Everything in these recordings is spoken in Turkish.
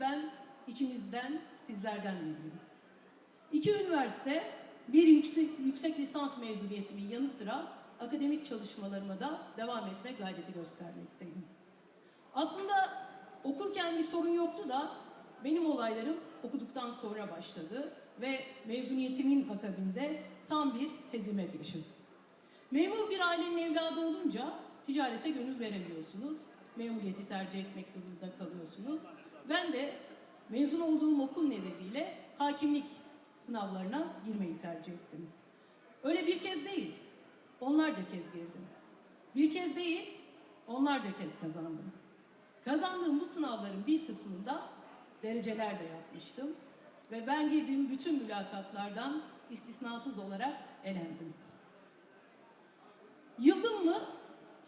Ben içimizden, sizlerden biriyim. İki üniversite, bir yüksek, yüksek lisans mezuniyetimin yanı sıra akademik çalışmalarıma da devam etme gayreti göstermekteyim. Aslında okurken bir sorun yoktu da benim olaylarım okuduktan sonra başladı ve mezuniyetimin akabinde tam bir hezimet yaşadım. Memur bir ailenin evladı olunca ticarete gönül veremiyorsunuz. Memuriyeti tercih etmek durumunda kalıyorsunuz. Ben de mezun olduğum okul nedeniyle hakimlik sınavlarına girmeyi tercih ettim. Öyle bir kez değil, onlarca kez girdim. Bir kez değil, onlarca kez kazandım. Kazandığım bu sınavların bir kısmında dereceler de yapmıştım. Ve ben girdiğim bütün mülakatlardan istisnasız olarak elendim.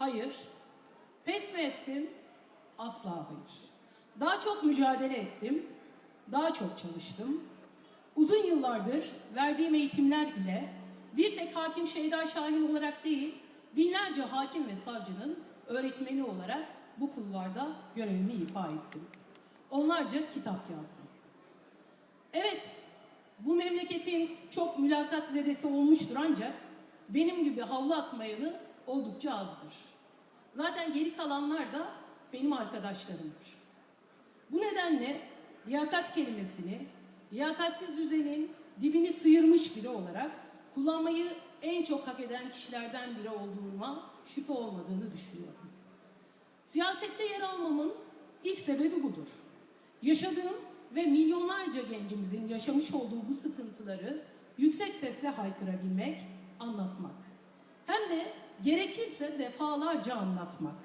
Hayır. Pes mi ettim? Asla hayır. Daha çok mücadele ettim. Daha çok çalıştım. Uzun yıllardır verdiğim eğitimler ile bir tek hakim Şeyda Şahin olarak değil, binlerce hakim ve savcının öğretmeni olarak bu kulvarda görevimi ifa ettim. Onlarca kitap yazdım. Evet, bu memleketin çok mülakat zedesi olmuştur ancak benim gibi havlu atmayanı oldukça azdır. Zaten geri kalanlar da benim arkadaşlarımdır. Bu nedenle liyakat kelimesini liyakatsiz düzenin dibini sıyırmış biri olarak kullanmayı en çok hak eden kişilerden biri olduğuma şüphe olmadığını düşünüyorum. Siyasette yer almamın ilk sebebi budur. Yaşadığım ve milyonlarca gencimizin yaşamış olduğu bu sıkıntıları yüksek sesle haykırabilmek, anlatmak. Hem de gerekirse defalarca anlatmak.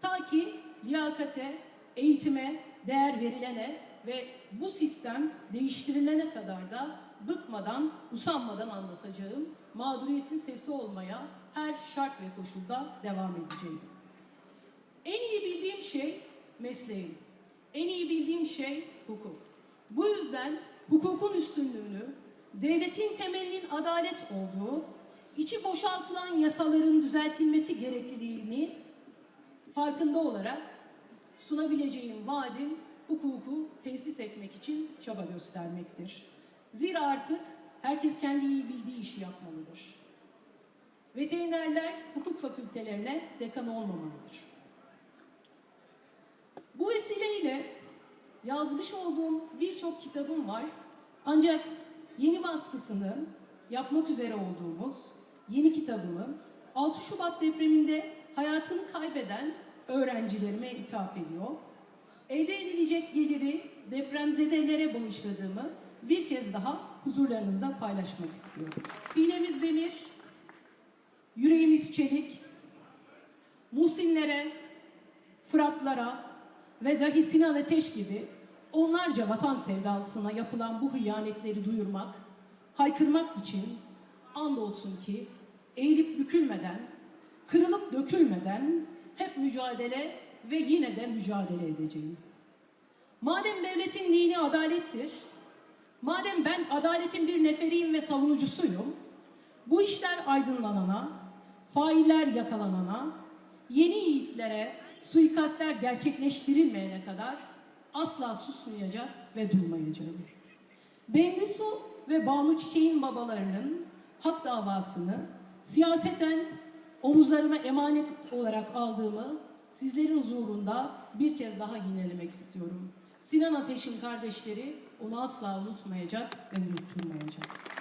Ta ki liyakate, eğitime, değer verilene ve bu sistem değiştirilene kadar da bıkmadan, usanmadan anlatacağım, mağduriyetin sesi olmaya her şart ve koşulda devam edeceğim. En iyi bildiğim şey mesleğim. En iyi bildiğim şey hukuk. Bu yüzden hukukun üstünlüğünü, devletin temelinin adalet olduğu, içi boşaltılan yasaların düzeltilmesi gerekliliğini farkında olarak sunabileceğim vaadim hukuku tesis etmek için çaba göstermektir. Zira artık herkes kendi iyi bildiği işi yapmalıdır. Veterinerler hukuk fakültelerine dekan olmamalıdır. Bu vesileyle yazmış olduğum birçok kitabım var. Ancak yeni baskısını yapmak üzere olduğumuz yeni kitabımı 6 Şubat depreminde hayatını kaybeden öğrencilerime ithaf ediyor. Elde edilecek geliri depremzedelere bağışladığımı bir kez daha huzurlarınızda paylaşmak istiyorum. Sinemiz demir, yüreğimiz çelik, Muhsinlere, Fıratlara ve dahi Sinan Ateş gibi onlarca vatan sevdalısına yapılan bu hıyanetleri duyurmak, haykırmak için andolsun ki eğilip bükülmeden, kırılıp dökülmeden hep mücadele ve yine de mücadele edeceğim. Madem devletin dini adalettir, madem ben adaletin bir neferiyim ve savunucusuyum, bu işler aydınlanana, failler yakalanana, yeni yiğitlere suikastler gerçekleştirilmeyene kadar asla susmayacak ve durmayacağım. Bengisu ve Banu Çiçek'in babalarının hak davasını siyaseten omuzlarıma emanet olarak aldığımı sizlerin huzurunda bir kez daha yinelemek istiyorum. Sinan Ateş'in kardeşleri onu asla unutmayacak ve unutturmayacak.